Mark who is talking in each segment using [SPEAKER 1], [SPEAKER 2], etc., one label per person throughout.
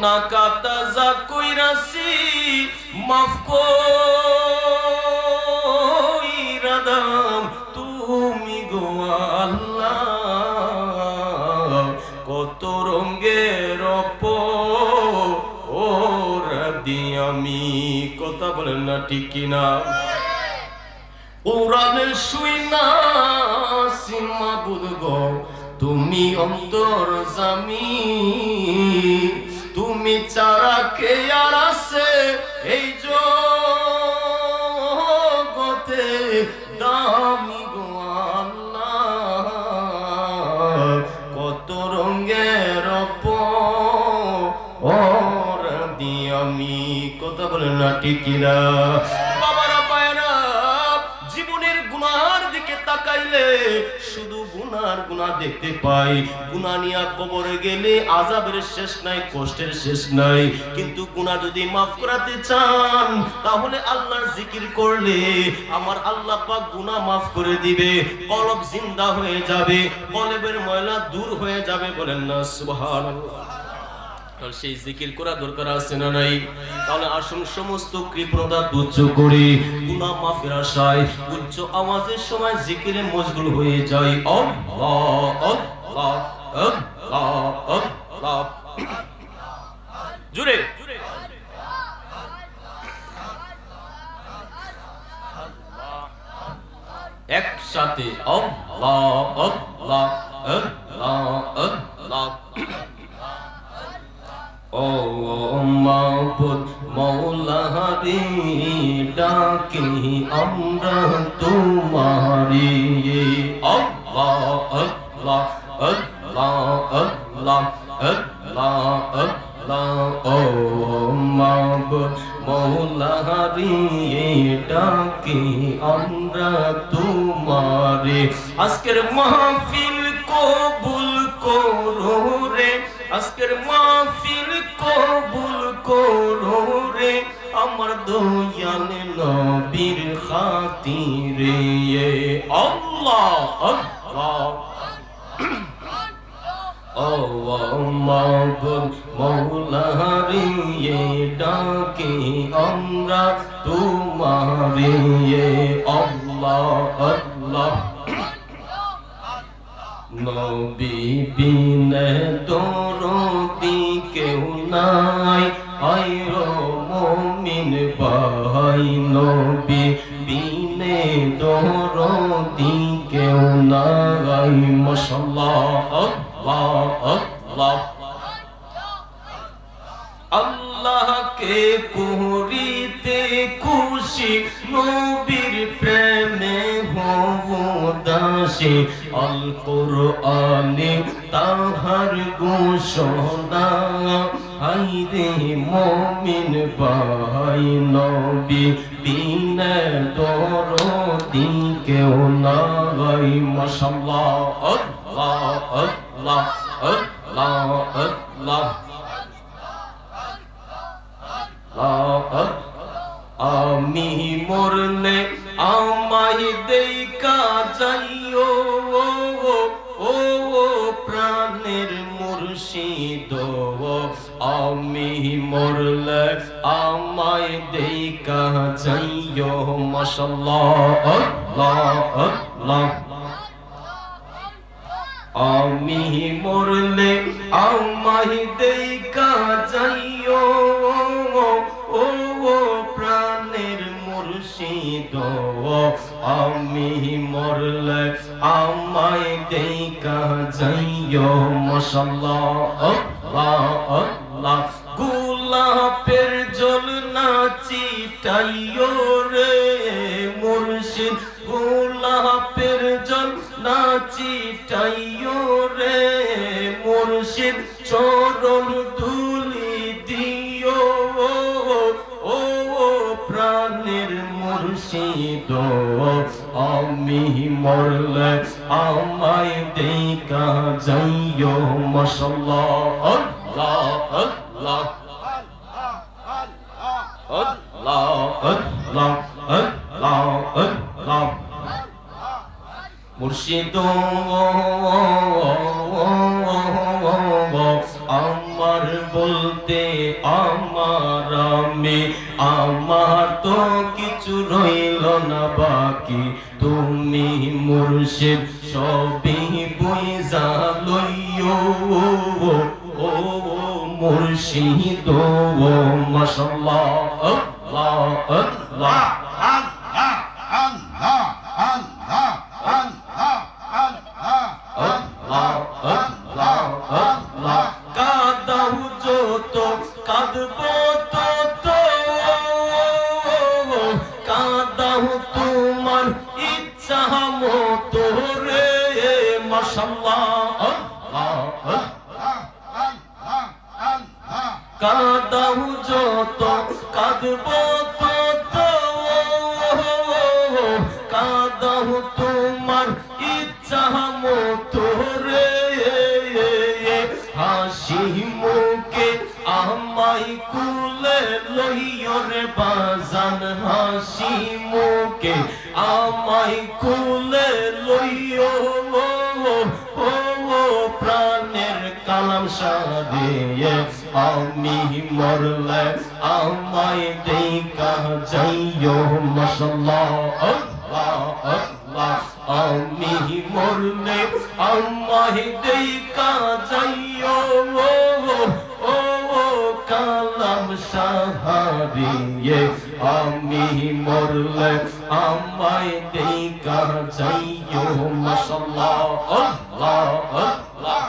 [SPEAKER 1] গুনা কাতা যা কইরাছি, মাফ কইরা দাম তুমি গো আল্লাহ, কত রঙ্গের অপ ওরা দি আমি, কথা বলেন না ঠিক কিনা? কোরআনে শুই না, সীমা বুধগ তুমি অন্তর জামি। তুমি চারা কে আর আছে? এই জগতে দামি গো কত রঙের আমি কথা বলে না টিকিরা তাকাইলে শুধু গুনার গুনাহ দেখতে পাই। গুনাহ নিয়া কবরে গেলে আজাবের শেষ নাই, কষ্টের শেষ নাই। কিন্তু গুনাহ যদি মাফ করাতে চান, তাহলে আল্লাহর জিকির করলে আমার আল্লাহ পাক গুনাহ মাফ করে দিবে। কলব জিন্দা হয়ে যাবে, কলবের ময়লা দূর হয়ে যাবে বলেন না, সুবহানাল্লাহ। সেই জিকির করা দরকার আছে না নাই? তাহলে আসুন সমস্ত কৃপণতা তুচ্ছ মাফের আশায় উচ্চ আওয়াজের সময় জিকিরে মশগুল হয়ে যাই আল্লাহ একসাথে আল্লাহ। মাবুদ মৌলারি ডাকি আমরা তোমারি আল্লাহ আল্লাহ আল্লাহ আল্লাহ আল্লাহ ও মাবুদ মৌলারি ডাকি আমরা তোমারে আজকের মাহফিল কবুল করো রে। আজকের মাহফিল কবুল করো রে, আমার দয়াল নবীর খাতিরে। আল্লাহ আল্লাহ। মৌলারি ডাকে আমরা তোমারে আল্লাহ আল্লাহ। নবী বিনে দরদি কেউ নাই। আইর মমিন ভাই নবী বিনে দরদি কেউ নাই। মশাল্লাহ আল্লাহ। আল্লাহ। আল্লাহকে করিতে খুশি, নবীর প্রেমে হব দাসী। আল কোরআনে তাহার ঘোষণা হাইরে মমিন ভাই, নবী বিনে দরদি কেউ নাই। মাশাল্লাহ, আল্লাহ আল্লাহ আল্লাহ আল্লাহ। আমি মরলে আমায় দেখা যাইও। ও প্রাণের মুর্শিদ। আমি মরলে আমায় দেখা যাইও। মাশাল্লাহ, আল্লাহ আল্লাহ। আমি মরলে আমায় দেখা যাইও। ও প্রাণের মুর্শিদ আমি মরলে আমায় দেখা যাইও। মশাল্লাহ আল্লাহ আল্লাহ। গোলাপের জল নাচিটাইও রে যাইও মশাল্লাহ আল্লাহ আল্লাহ। আল্লাহ আল্লাহ আল্লাহ। আল্লাহ মুর্শিদ আমার আমি, আমার তো কিছু রইল না বাকি। তুমি মুর্শিদ, সবই বুঝা লইও। ও মুর্শিদ, ও মাশাল্লাহ আল্লাহ আল্লাহ। কাদাও যত, কাঁদব তত কাদাও তোমার ইচ্ছা মতো রে। হাসি মুখে আমাই কুলে লইও রে বাজান। হাসি মুখে আমাই কুলে লইও ও ও প্রাণের কালাম সারিয়ে আমি মরলে আমায় দেখা যাইও মশাল্লাহ আল্লাহ আল্লাহ। আমি মরলে আমায় দেখা যাইও, ও কালাম সাহারিয়ে। আমি মরলে আমায় দেখা যাইও মশাল্লাহ আল্লাহ আল্লাহ।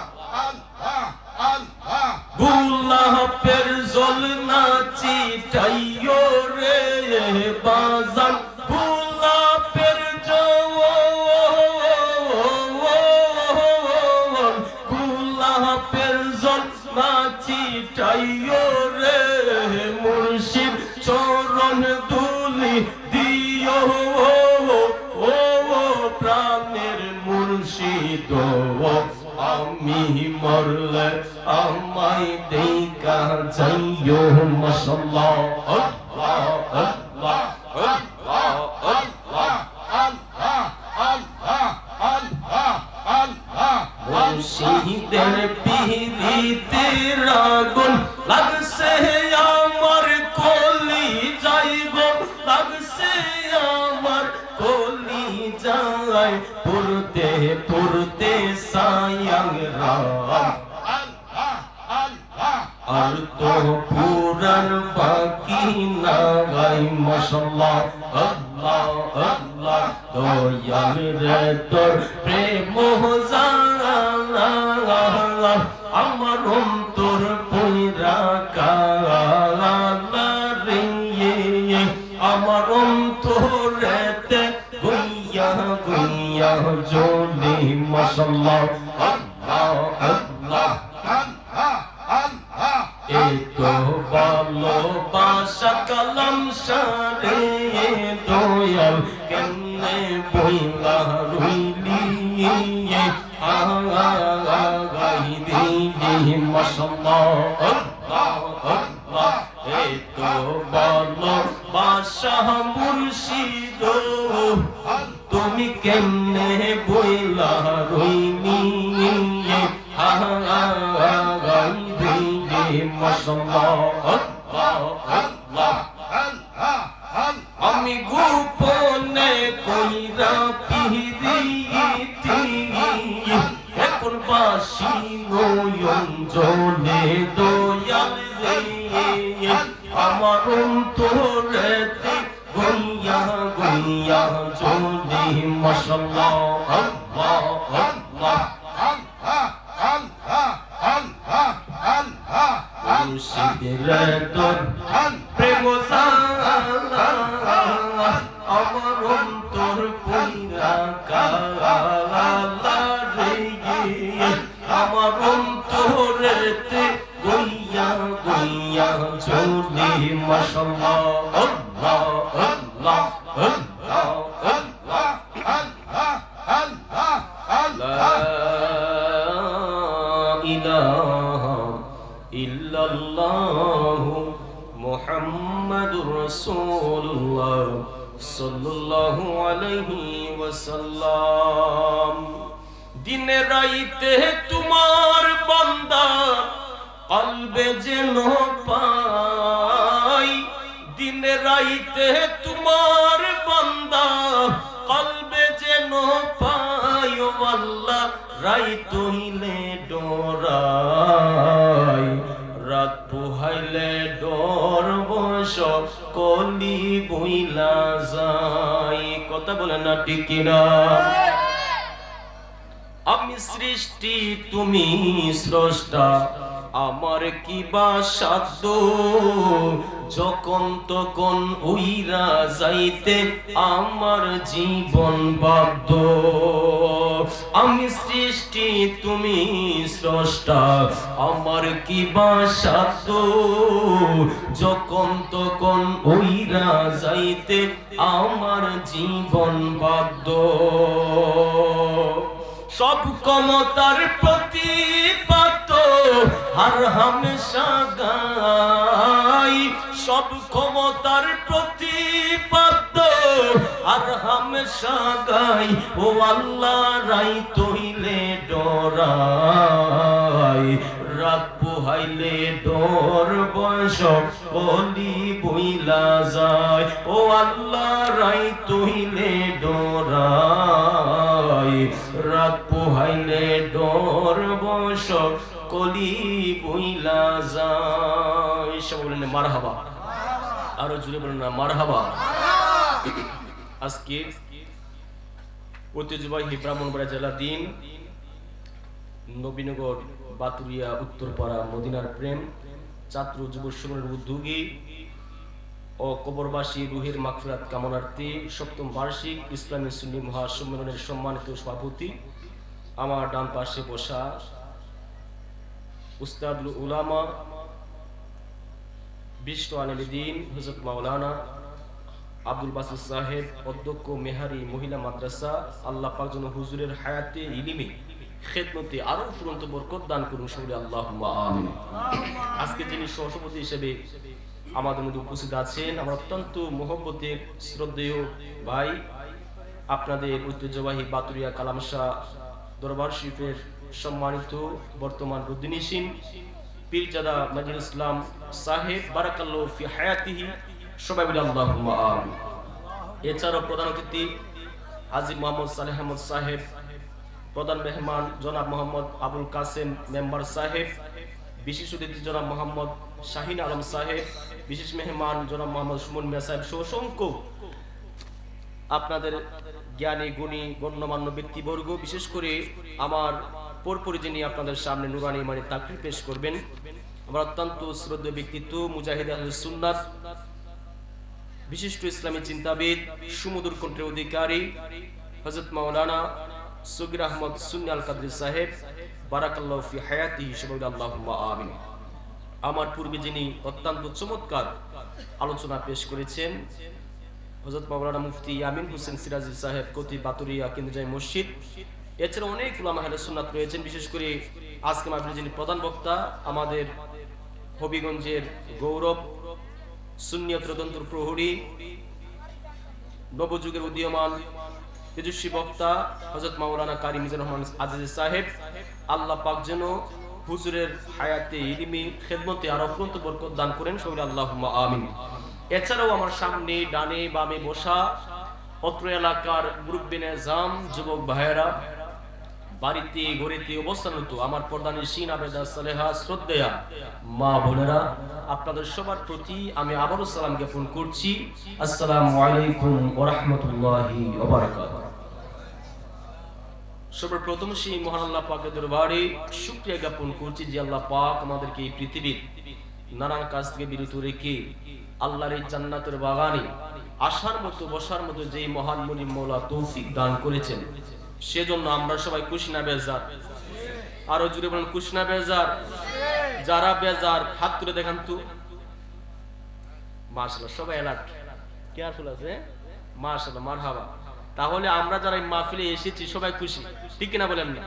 [SPEAKER 1] মশাল্লাহ বইলা রইলি আগাই দিলি আল্লাহ এতো ভালোবাসা মুর্শিদ তুমি কেমনে বইলা রইনি আগাই দিলি আমি গোপনে জলে দয়াল আমার অন্তরেতে গইয়া গইয়া জলে মাশাল্লাহ আল্লাহ আল্লাহ। তোর প্রেম জানা আমার দিন রাইতে তোমার বান্দা কলবে যেন ও আল্লাহ রাইত হইলে ডরাই। রাত পোহাইলে ডর বস কলি বইলা যাই কথা বলে না টিকিরা আমি সৃষ্টি তুমি স্রষ্টা। আমার কি বা সাধ্য? যখন তখন উইরা যাইতে আমার জীবন বাধ্য। আমি সৃষ্টি, তুমি স্রষ্টা, আমার কি বা সাধ্য? যখন তখন উইরা যাইতে আমার জীবন বাধ্য। সব ক্ষমতার প্রতিপাত আর হামেশা গাই সব ক্ষমতার প্রতিপাত আর হামেশা গাই ও আল্লাহ রাই তৈলে ডরাই। রাত পোহাইলে ডর বয়স কলি বইলা যায়। ও আল্লাহ রাই তৈলে ডরাই। রাত পোহাইলে ডর বয়স কলি বইলা যায়। সব বলেন মার হাবা আরও জুড়ে বলেন না মার হাবা আজকে ঐতিহ্যবাহী ব্রাহ্মণবাড়া জেলা দিন নবীনগর, বাতুরিয়া, উত্তরপাড়া, মদিনার প্রেম, ছাত্র যুব সংগ্রামের উদ্যোগী ও কবরবাসী রুহের মাগফিরাত কামনার্থী সপ্তম বার্ষিক ইসলামী সুন্নি মহাসম্মেলনের সম্মানিত সভাপতি, আমার ডান পাশে বসা উস্তাদুল উলামা হজরত মাওলানা আব্দুল সাহেব, অধ্যক্ষ মেহারি মহিলা মাদ্রাসা, আল্লাহ পাক যেন হুজুরের হায়াতে ইলিমে আরও ফুরন্ত বরকত দান করুন আল্লাহ আজকে যিনি সহসভাপতি হিসেবে আমাদের মধ্যে উপস্থিত আছেন, আমার অত্যন্ত মোহব্বতের শ্রদ্ধেয় ভাই, আপনাদের ঐতিহ্যবাহী বাতুরিয়া কালামশা দরবার শরীফের সম্মানিত বর্তমান রুদ্দিনিসিন পীরজাদা মাজিদ ইসলাম সাহেব, বারাকাল্লাহ ফি হায়াতিহি, সবাই বলে আল্লাহুম্মা এছাড়াও প্রধান অতিথি হাজী মোহাম্মদ সালেহ আহমদ সাহেব, প্রধান মেহমান জনাব মোহাম্মদ আবুল কাসেম মেম্বার সাহেব বিশেষ অতিথি জনাব মোহাম্মদ শাহিন আলম সাহেব, বিশেষ মেহমান জনাব মোহাম্মদ সুমন মিয়া সাহেব সহ অসংখ্য আপনাদের জ্ঞানী, গুণী, গণ্যমান্য ব্যক্তিবর্গ, বিশেষ করে আমার পরপরি যিনি আপনাদের সামনে নুরানি মানে তাকরি পেশ করবেন, আমার অত্যন্ত শ্রদ্ধেয় ব্যক্তিত্ব মুজাহিদ সুন্নাত, বিশিষ্ট ইসলামী চিন্তাবিদ, সুমধুর কণ্ঠের অধিকারী হজরত মাওলানা সগির আহমদ সুন্নি আল কাদরি সাহেব, বারাকাল্লাহ ফি হায়াতি হিসেবে আল্লাহুম্মা আমিন। আমার পূর্বে যিনি অত্যন্ত চমৎকার আলোচনা পেশ করেছেন হজরত মাওলানা মুফতি ইয়ামিন হোসেন সিরাজি সাহেব কতি বাতুরিয়া কেন্দ্রজাই মসজিদ এছাড়া অনেক উলামা আহলে সুন্নাত রয়েছেন, বিশেষ করে আজকে মাহফিলে যিনি প্রধান বক্তা, আমাদের হবিগঞ্জের গৌরব সুন্নিয়ত রতন্ত্র প্রহরী, নবযুগের উদীয়মান তেজস্বী বক্তা হজরত মাওলানা কারি মিজানুর রহমান আজিজ সাহেব, আল্লাহ পাক যেন হুজুরের হায়াতে ইলিমি, খেদমতে আর অফরন্ত বরকত দান করেন সবাই আল্লাহুম্মা আমিন। এছাড়াও আমার সামনে, ডানে বামে বসা অত্র এলাকার মুরব্বিনে জাম যুবক ভাইয়েরা বাড়িতে গড়িতে অবস্থানরত আমার প্রধানের সিন আবেদা সালেহা শ্রদ্ধেয়া। মা বোনেরা, আপনাদের সবার প্রতি আমি আবারও সালাম জ্ঞাপন করছি। আসসালামু আলাইকুম ওয়া রাহমাতুল্লাহি সর্বপ্রথম সেই মহান আল্লাহ পাকের দরবারে জ্ঞাপন করছি যে আল্লাহ পাক আমাদেরকে এই পৃথিবীর নানান কাজ থেকে বিরত রেখে আল্লাহর এই জান্নাতের বাগানে আসার মতো, বসার মতো যেই মহান মনি মৌলা তৌফিক দান করেছেন। সেজন্য আমরা সবাই খুশি না বেজার। আরও জুড়ে বলেন খুশি না বেজার। যারা বেজার, হাত তুলে দেখান তো। মাশাআল্লাহ, সবাই অ্যালার্ট কেয়ারফুল আছে মাশাআল্লাহ, মারহাবা। তাহলে আমরা যারা এই মাহফিলে এসেছি, সবাই খুশি। ঠিক কিনা বলেন না?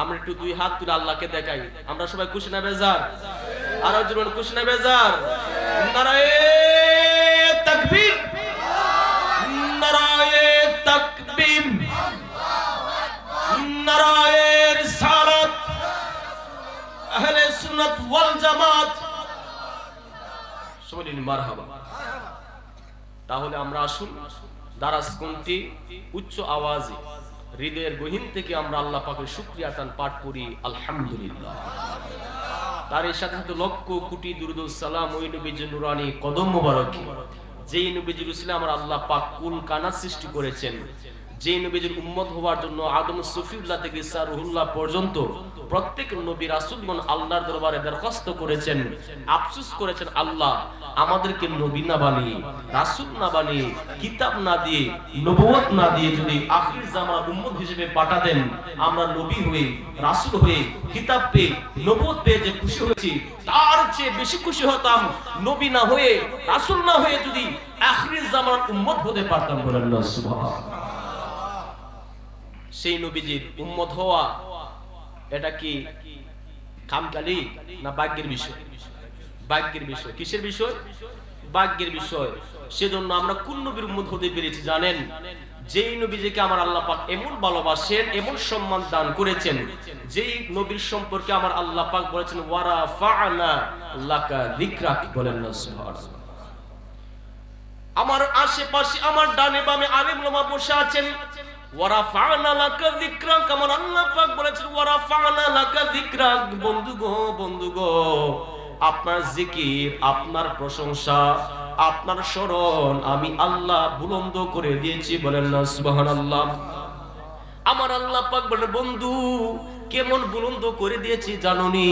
[SPEAKER 1] আমরা একটু দুই হাত তুলে আল্লাহকে দেখাই। আমরা সবাই খুশি না বেজার। আরও জুড়ে বলেন খুশি না বেজার। নারায়ে আহলে সুন্নাত ওয়াল জামাত। সবাই মারহাবা। তাহলে আমরা আসুন দারাজ কোনটি উচ্চ আওয়াজে, হৃদয়ের গহীন থেকে আমরা আল্লাহ পাকের শুক্রিয়া টান পাঠ করি, আলহামদুলিল্লাহ। তার এর সাথে সাথে লক্ষ কোটি দুরুদুস সালাম, ওই নবীজি নুরানি কদম মোবারক। যেই নবীজির উসিলে আমার আল্লাহ পাক কুল কানা সৃষ্টি করেছেন যে নবীজির উম্মত হওয়ার জন্য আদম সুফিউল্লাহ থেকে ইসা রুহুল্লাহ পর্যন্ত প্রত্যেক নবী রাসূলগণ আল্লাহর দরবারে দরখাস্ত করেছেন। আফসোস করেছেন, আল্লাহ, আমাদেরকে নবী না বানিয়ে, রাসূল না বানিয়ে, কিতাব না দিয়ে নবুয়ত না দিয়ে যদি আখির জামানার উম্মত হিসেবে পাঠাতেন, আমরা নবী হয়ে, রাসূল হয়ে, কিতাব পেয়ে নবুয়ত পেয়ে যে খুশি হয়েছি, তার চেয়ে বেশি খুশি হতাম। নবী না হয়ে, রাসূল না হয়ে যদি আখির জামানার উম্মত হতে পারতাম বলেন সুবহানাল্লাহ। সেই নবীজির উম্মত হওয়া এটা কি কামকালি না ভাগ্যের বিষয়? ভাগ্যের বিষয়। কিসের বিষয়? ভাগ্যের বিষয়। সেজন্য আমরা কোন নবীর উম্মত হতে পেরেছি জানেন? যেই নবীজিকে আমার আল্লাহ পাক এমন ভালোবাসেন, এমন সম্মান দান করেছেন, যেই নবীর সম্পর্কে আমার আল্লাহ পাক বলেছেন, ওয়ারা ফাআনা লাকা যিকরাক বলেন না, সুবহানাল্লাহ। আমার আশেপাশে, আমার ডানে বামে আলেম ওলামা বসে আছেন। আমার আল্লাহ পাক বলেছেন বন্ধু গো বন্ধু গো, আপনার জিকির, আপনার প্রশংসা, আপনার স্মরণ আমি আল্লাহ বুলন্দ করে দিয়েছি, বলেন না, সুবহানাল্লাহ। আমার আল্লাহ পাক বলে বন্ধু, কেমন বুলন্দ করে দিয়েছি জাননি?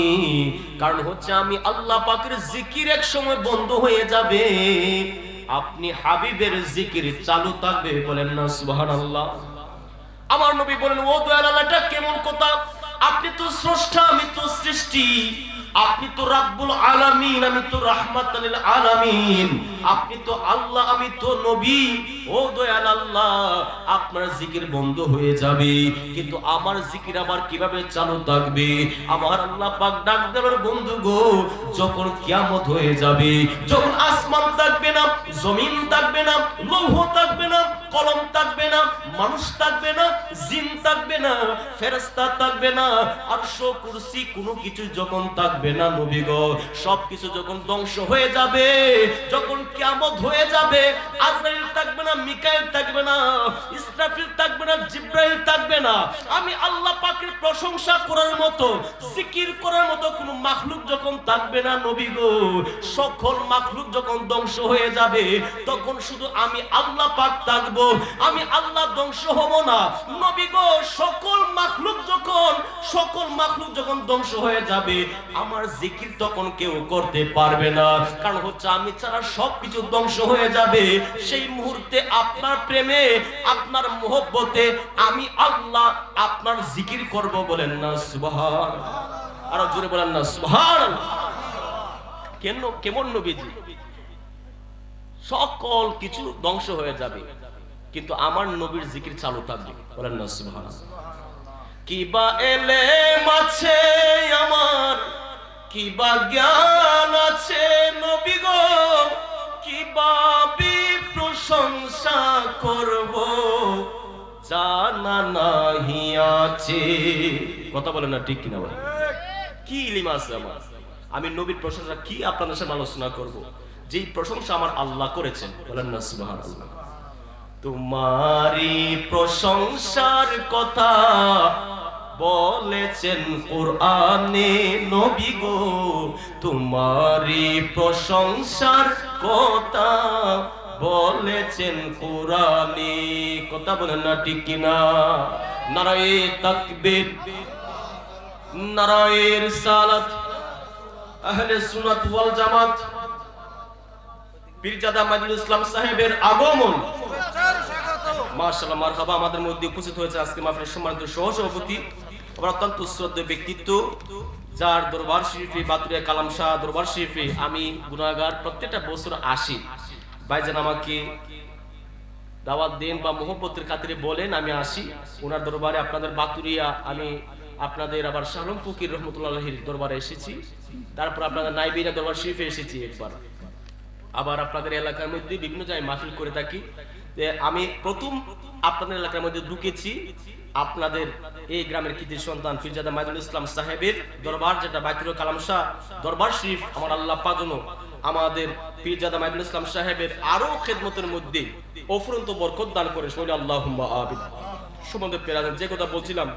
[SPEAKER 1] কারণ হচ্ছে আমি আল্লাহ পাকের জিকির এক সময় বন্ধ হয়ে যাবে। আপনি হাবিবের জিকির চালু থাকবে, বলেন না, সুবহানাল্লাহ। আমার নবী বলেন ও দয়াল আল্লাহটা কেমন কথা? আপনি তো স্রষ্টা আমি তো সৃষ্টি। আপনি তো রাব্বুল আলামিন, আমি তো রাহমাতাল আলামিন। আপনি তো আল্লাহ, আমি তো নবী। ও দয়াল আল্লাহ, আপনার জিকির বন্ধ হয়ে যাবে। কিন্তু আমার জিকির আবার কীভাবে চালু থাকবে? আমার আল্লাহ পাক ডাক দেওয়ার বন্ধু গো, যখন কিয়ামত হয়ে যাবে, যখন আসমান থাকবে না, জমিন থাকবে না, লৌহ থাকবে না, কলম থাকবে না, মানুষ থাকবে না, জিন থাকবে না, ফেরেশতা থাকবে না, আরশ, কুরসি, কোনো কিছু যখন থাকবে না নবী গো। সবকিছু যখন ধ্বংস হয়ে যাবে যখন কেমন হয়ে যাবে আজরাইল থাকবে মিকাইল থাকবে না, ইসরাফিল থাকবে না, জিব্রাইল থাকবে না। আমি আল্লাহ পাকের প্রশংসা করার মতো করার মতো মাখলুক যখন থাকবে না নবী গো, সকল মাখলুক যখন ধ্বংস হয়ে যাবে, তখন শুধু আমি আল্লাহ পাক থাকব, আমি আল্লাহ ধ্বংস হব না। নবী গো, সকল মাখলুক যখন, সকল মাখলুক যখন ধ্বংস হয়ে যাবে, আমার জিকির তখন কেউ করতে পারবে না। কারণ হচ্ছে আমি ছাড়া সবকিছু ধ্বংস হয়ে যাবে, সেই মুহূর্তে আপনার প্রেমে, আপনার মোহব্বতে আমি আল্লাহ আপনার জিকির করব বলেন না সুবহান আরও জোরে বলেন না সুবহান কেন, কেমন নবীজি? সকল কিছু ধ্বংস হয়ে যাবে, কিন্তু আমার নবীর জিকির চালু থাকবে, বলেন না সুবহান কিবা এলে মাছে আমার কিবা জ্ঞান করব, জানা নাহি আছে। কথা বলেন না, ঠিক কিনা বলেন? কি ইলিম আছে আমার? আমি নবীর প্রশংসা কি আপনাদের সাথে আলোচনা করব? যেই প্রশংসা আমার আল্লাহ করেছেন, বলেন না, সুবহানাল্লাহ। তোমারি প্রশংসার কথা বলেছেন কোরআনে নবী গো। তোমারি প্রশংসার কথা বলেছেন কোরআনে। কথা বলেন না, ঠিক কিনা? নারায়ে তাকবীর নারায়ের সালাত আহলে সুন্নাত ওয়াল জামাত, পীরজাদা মাজিদুল ইসলাম সাহেবের আগমন। মাশাআল্লাহ, মারহাবা আমাদের মধ্যে উপস্থিত হয়েছে আজকে মাহফিলের সম্মানিত সহসভাপতি। আমার অত্যন্ত শ্রদ্ধেয় ব্যক্তিত্ব, যার দরবার শরীফে, বাতুরিয়া কালাম শাহ দরবার শরীফে আমি গুনাহগার প্রত্যেকটা বছর আসি। ভাইজান আমাকে দাওয়াত দেন বা মোহব্বতের খাতিরে বলেন, আমি আসি। ওনার দরবারে আপনাদের বাতুরিয়া, আমি আপনাদের আবার শাহরুম ফকির রহমতুল্লাহির দরবারে এসেছি। তারপর আপনাদের নাইবিনা দরবার শরীফে এসেছি একবার। আবার আপনাদের এলাকার মধ্যে বিভিন্ন জায়গায় মাহফিল করে থাকি। আমি প্রথম আপনাদের এলাকার মধ্যে ঢুকেছি। আপনাদের এই গ্রামের কৃতি সন্তান ফিরজাদা মাইদুল ইসলাম সাহেবের দরবার, যেটা বাইতুল কালাম শাহ দরবার শরীফ, আমার আল্লাহ পাজনো আমাদের পীরজাদা মাইদুল ইসলাম সাহেবের আরও খেদমতের মধ্যে অফুরন্ত বরকত দান করে শৈল আল্লাহ সুমন্দের পেরাজেন যে কথা বলছিলাম,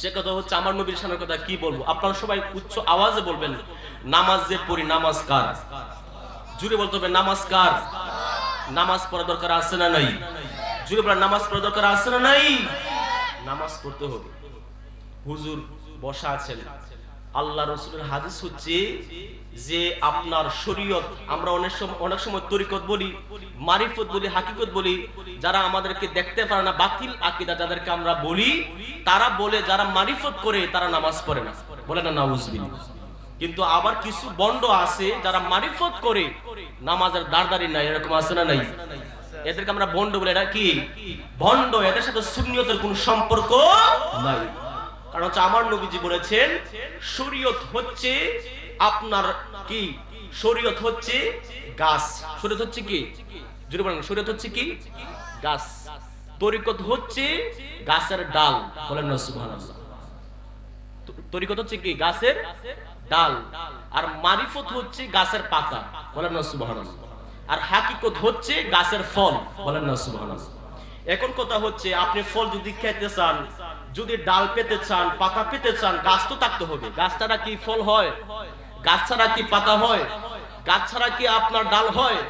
[SPEAKER 1] সে কথা হচ্ছে আমার নবীর সামনের কথা কি বলব? আপনারা সবাই উচ্চ আওয়াজে বলবেন নামাজ যে পড়ি নামাজ কার? জুড়ে বলতে হবে, নামাজ কার? নামাজ পড়া দরকার আছে না নাই? জুড়ে বলা নামাজ পড়া দরকার আছে না নাই? নামাজ পড়তে হবে। হুজুর বসা আছেন। আল্লাহ রসুলের হাদিস হচ্ছে যে আপনার শরীয়ত, আমরা অনেক সময় অনেক সময় তরিকত বলি, মারিফত বলি, হাকিকত বলি, যারা আমাদেরকে দেখতে পারে না, বাতিল আকিদা যাদেরকে আমরা বলি, তারা বলে যারা মারিফত করে, তারা নামাজ পড়ে না। বলে না, নাউজবিল্লাহ। কিন্তু আবার কিছু বন্ড আছে, যারা মারিফত করে, নামাজের দাঁড়দারি নাই, এরকম আছে না নাই? এদেরকে আমরা বন্ড বলে এটা কি বন্ড এদের সাথে শূন্যতের কোন সম্পর্ক নাই। কারণ হচ্ছে আমার নবীজি বলেছেন, শরীয়ত হচ্ছে আপনার কি? শরীয়ত হচ্ছে গাছ। শরীয়ত হচ্ছে কি? জুড়ে বলেন, শরীয়ত হচ্ছে কি? গাছ। তরিকত হচ্ছে গাছের ডাল। বলেন না, সুবহানাল্লাহ। তরিকত হচ্ছে কি? গাছের ডাল। আর মারিফত হচ্ছে গাছের পাতা। বলেন না, সুবহানাল্লাহ। আর হাকিকত হচ্ছে গাছের ফল। বলেন না, সুবহানাল্লাহ। এখন কথা হচ্ছে, আপনি ফল যদি খেতে চান, যদি ডাল পেতে চান, পাতা পেতে চান, গাছ তো থাকতে হবে। গাছ ছাড়া কি ফল হয়? গাছ ছাড়া কি পাতা হয়? গাছ ছাড়া কি আপনার ডাল হয়?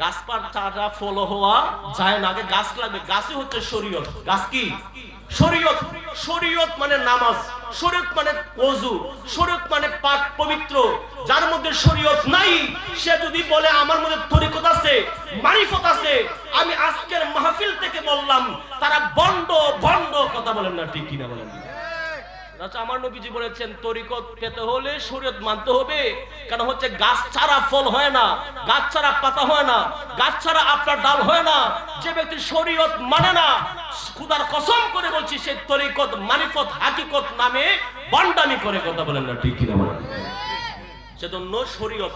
[SPEAKER 1] গাছপার ছাড়া ফল হওয়া যায় না। গাছ লাগবে। গাছই হচ্ছে শরীয়ত। গাছ কি? শরীয়ত শরীয়ত মানে নামাজ, শরীয়ত মানে ওযু, শরীয়ত মানে পাক পবিত্র। যার মধ্যে শরীয়ত নাই, সে যদি বলে আমার মধ্যে তরিকত আছে, মারিফত আছে, আমি আজকের মাহফিল থেকে বললাম, তারা বন্ড বন্ড কথা বলেন না, ঠিক কিনা বলেন আচ্ছা আমার নবীজি বলেছেন, তরিকত পেতে হলে শরীয়ত মানতে হবে, কারণ হচ্ছে গাছ ছাড়া ফল হয় না, গাছ ছাড়া পাতা হয় না, গাছ ছাড়া আপনার ডাল হয় না, যে ব্যক্তি শরীয়ত মানে না, খুদার কসম করে বলছি, সে তরিকত, মারিফত, হাকিকত নামে বন্ডামি করে, কথা বলেন না ঠিক কিনা বলেন। সেজন্য শরীয়ত,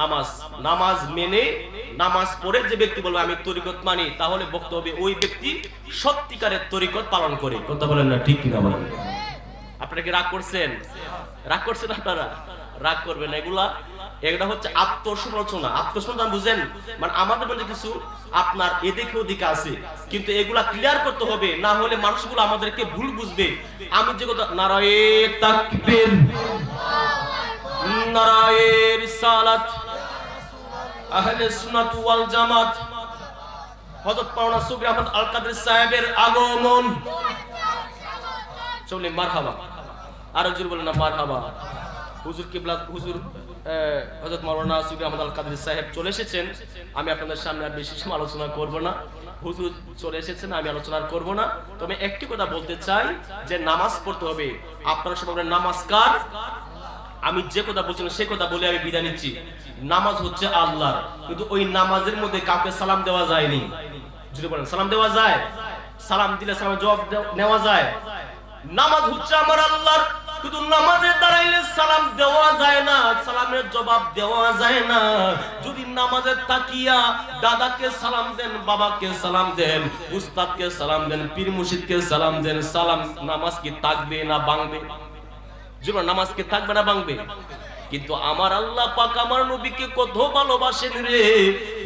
[SPEAKER 1] নামাজ নামাজ মেনে, নামাজ পড়ে যে ব্যক্তি বলবে, আমি তরিকত মানি তাহলে বক্তব্য ওই ব্যক্তি সত্যিকারের তরিকত পালন করে, কথা বলেন না ঠিক কিনা বলেন। আপনারা কি রাগ করছেন? রাগ করছেন আপনারা? রাগ করবেন এগুলা এগুলা হচ্ছে আত্মসমালোচনা। আত্মসমালোচনা বুঝেন? মানে আমাদের মধ্যে কিছু আপনার এদিকে ওদিকে আছে। কিন্তু এগুলা ক্লিয়ার করতে হবে, না হলে মানুষগুলো আমাদেরকে ভুল বুঝবে। আমি যে কথা নারায়ে তাকবীর। নারায়ে রিসালাত। আহলে সুন্নাত ওয়াল জামাত। হযরত পাওনা আহমদ আল কাদের সাহেবের আগমন। চলে মারহাবা। আরও জোর বলেন না, মারহাবা। হুজুর কিবলা, হুজুর হযরত মাওলানা সুবি আহমদ আল কাদের সাহেব চলে এসেছেন। আমি আপনাদের সামনে আর বেশি সময় আলোচনা করব না। হুজুর চলে এসেছেন, আমি আলোচনা করব না। তবে একটি কথা বলতে চাই যে নামাজ পড়তে হবে। আপনারা সবাই নামাজ আমি যে কথা বলছিলাম সে কথা বলে আমি বিদায় নিচ্ছি। নামাজ হচ্ছে আল্লাহর। কিন্তু ওই নামাজের মধ্যে কাউকে সালাম দেওয়া যায়নি। যদি বলেন, সালাম দেওয়া যায়? সালাম দিলে সালাম জবাব নেওয়া যায়। নামাজ হচ্ছে আমার আল্লাহর। কিন্তু নামাজে দাঁড়াইলে সালাম দেওয়া যায় না, সালামের জবাব দেওয়া যায় না। যদি নামাজে তাকিয়া দাদাকে সালাম দেন, বাবাকে সালাম দেন, উস্তাদকে সালাম দেন, পীর মুর্শিদকে সালাম দেন, সালাম নামাজ কি থাকবে না বাংবে জীবন নামাজ কি থাকবে না ভাঙবে? কিন্তু আমার আল্লাহ পাক আমার নবীকে কত ভালোবাসেন রে।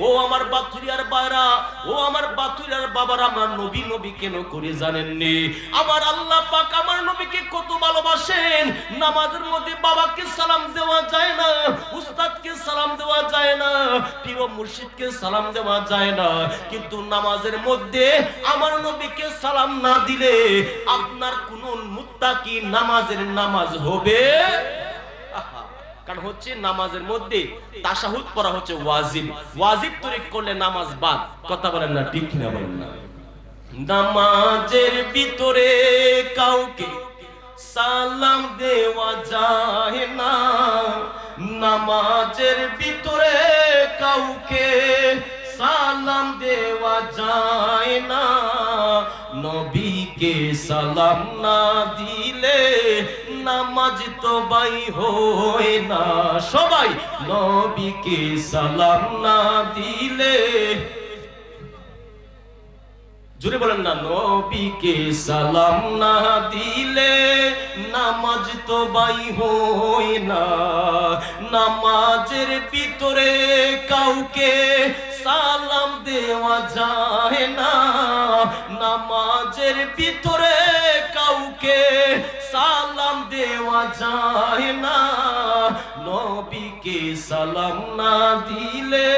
[SPEAKER 1] ও আমার বাথুরিয়ার বাইরা ও আমার বাথুরিয়ার বাবার, আমার নবী নবী কেন করে জানেননি? আমার আল্লাহ পাক আমার নবীকে কত ভালোবাসেন। নামাজের মধ্যে বাবাকে সালাম দেওয়া যায় না, উস্তাদকে সালাম দেওয়া যায় না, পীর ও মুর্শিদকে সালাম দেওয়া যায় না। কিন্তু নামাজের মধ্যে আমার নবীকে সালাম না দিলে আপনার কোন মুত্তাকি নামাজের নামাজ হবে? কারণ হচ্ছে নামাজের মধ্যে তাশাহুদ পড়া হচ্ছে ওয়াজিব। ওয়াজিব তরিক করলে নামাজ বাদ। কথা বলেন না, ঠিক না বলেন না? নামাজের ভিতরে কাউকে সালাম দেওয়া যায় না। নামাজের ভিতরে কাউকে সালাম দেওয়া যায় না। নবীকে সালাম না দিলে নামাজ তো বাই হয় না। সবাই নবীকে সালাম না দিলে। জোরে বলেন না, নবীকে সালাম না দিলে নামাজ তো বাই হয় না। নামাজের ভিতরে কাউকে সালাম দেওয়া যায় না। নামাজের ভিতরে কাউকে দেওয়া যায় না। নবীকে সালাম না দিলে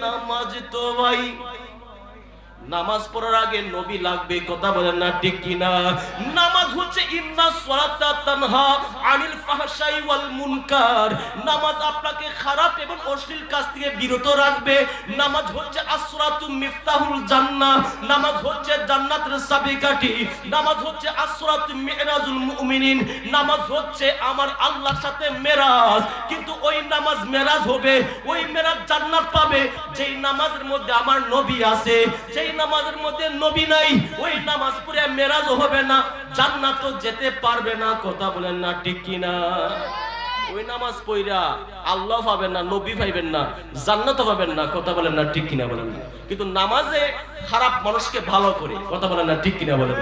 [SPEAKER 1] নামাজ তো ভাই নামাজ পড়ার আগে নবী লাগবে, কথা বলেন না, ঠিক কিনা? নামাজ হচ্ছে, ইন্না সালাতা তানহা আনিল ফাহশাই ওয়াল মুনকার। নামাজ আপনাকে খারাপ এবং অশ্লীল কাজ থেকে বিরত রাখবে। নামাজ হচ্ছে, আসরাতু মিফতাহুল জান্নাহ। নামাজ হচ্ছে, জান্নাতের চাবিকাঠি। নামাজ হচ্ছে, আসরাতু মিরাজুল মুমিনিন। নামাজ হচ্ছে, আমার আল্লাহর সাথে মেরাজ। কিন্তু ওই নামাজ মেরাজ হবে, ওই মেরাজ জান্নাত পাবে। যেই নামাজের মধ্যে আমার নবী আছে, যেই নামাজের মধ্যে নবী নাই, ওই নামাজ পড়ে মেরাজ হবে না জান্নাত যেতে পারবে না, কথা বলেন না, ঠিক কিনা ওই নামাজ পড়া আল্লাহ পাবেন না, নবী পাইবেন না জান্নাত পাবেন না, কথা বলেন না, ঠিক কিনা বলেন কিন্তু নামাজে খারাপ মানুষকে ভালো করে, কথা বলেন না, ঠিক কিনা বলেন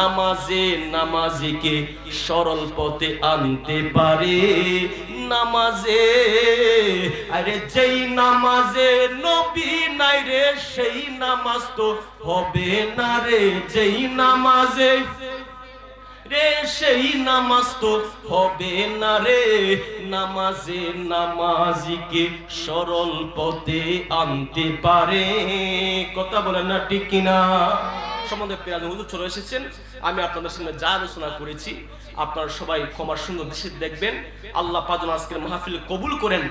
[SPEAKER 1] নামাজে নামাজিকে সরল পথে আনতে পারে নামাজে, আরে যেই নামাজে নবী নাই রে, সেই নামাজ তো হবে না রে, যেই নামাজে। রে সেই নামাজ তো হবে না রে, নামাজে নামাজিকে সরল পথে আনতে পারে। কথা বলেন না ঠিক কিনা? সম্বন্ধে পেঁয়াজ হুজুর চলে এসেছেন। আমি আপনাদের সামনে যা আলোচনা করেছি, আপনারা সবাই ক্ষমার সুন্দর দেশে দেখবেন। আল্লাহ পাজন আজকের মাহফিল কবুল করেন।